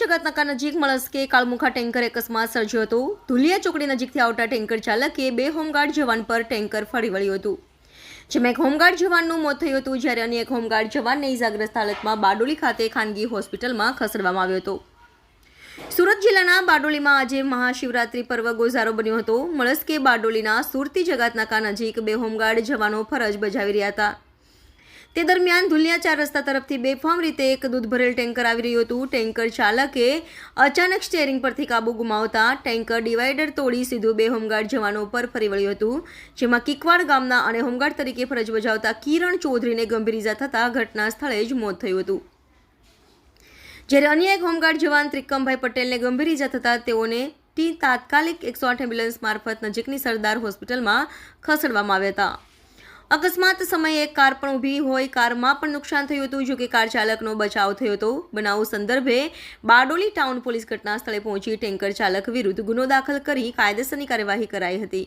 જગતનાકા નજીક મળસ્કે કાળમુખા ટેન્કર અકસ્માત સર્જ્યો હતો. ધુલિયા ચોકડી નજીકથી આવતા ટેન્કર ચાલકે બે હોમગાર્ડ જવાન પર ટેન્કર ફરી વળ્યું હતું. જેમાં એક હોમગાર્ડ જવાનનું મોત થયું હતું, જ્યારે અન્ય એક હોમગાર્ડ જવાનને ઇજાગ્રસ્ત હાલતમાં બારડોલી ખાતે ખાનગી હોસ્પિટલમાં ખસેડવામાં આવ્યો હતો. સુરત જિલ્લાના બારડોલીમાં આજે મહાશિવરાત્રી પર્વ ગોઝારો બન્યો હતો. મળસ્કે બારડોલીના સુરતી જગાતનાકા નજીક બે હોમગાર્ડ જવાનો ફરજ બજાવી રહ્યા હતા. તે દરમિયાન ધુલિયા ચાર રસ્તા તરફથી બેફામ રીતે એક દૂધ ભરેલ ટેન્કર આવી રહ્યું હતું. ટેન્કર ચાલકે અચાનક સ્ટેરિંગ પરથી કાબુ ગુમાવતા ટેન્કર ડિવાઈડર તોડી સીધું બે હોમગાર્ડ જવાનો પર ફરી વળ્યું હતું. જેમાં કિકવાડ ગામના અને હોમગાર્ડ તરીકે ફરજ બજાવતા કિરણ ચૌધરીને ગંભીર ઇજા થતાં ઘટના સ્થળે જ મોત થયું હતું. જ્યારે અન્ય એક હોમગાર્ડ જવાન ત્રિકમભાઈ પટેલને ગંભીર ઇજા થતાં તેઓને ટી તાત્કાલિક એકસો આઠ એમ્બ્યુલન્સ મારફત નજીકની સરદાર હોસ્પિટલમાં ખસેડવામાં આવ્યા હતા. અકસ્માત સમયે એક કાર પણ ઊભી હોય, કારમાં પણ નુકસાન થયું હતું, જો કે કાર ચાલકનો બચાવ થયો હતો. બનાવ સંદર્ભે બારડોલી ટાઉન પોલીસ ઘટના સ્થળે પહોંચી ટેન્કર ચાલક વિરુદ્ધ ગુનો દાખલ કરી કાયદેસરની કાર્યવાહી કરાઈ હતી.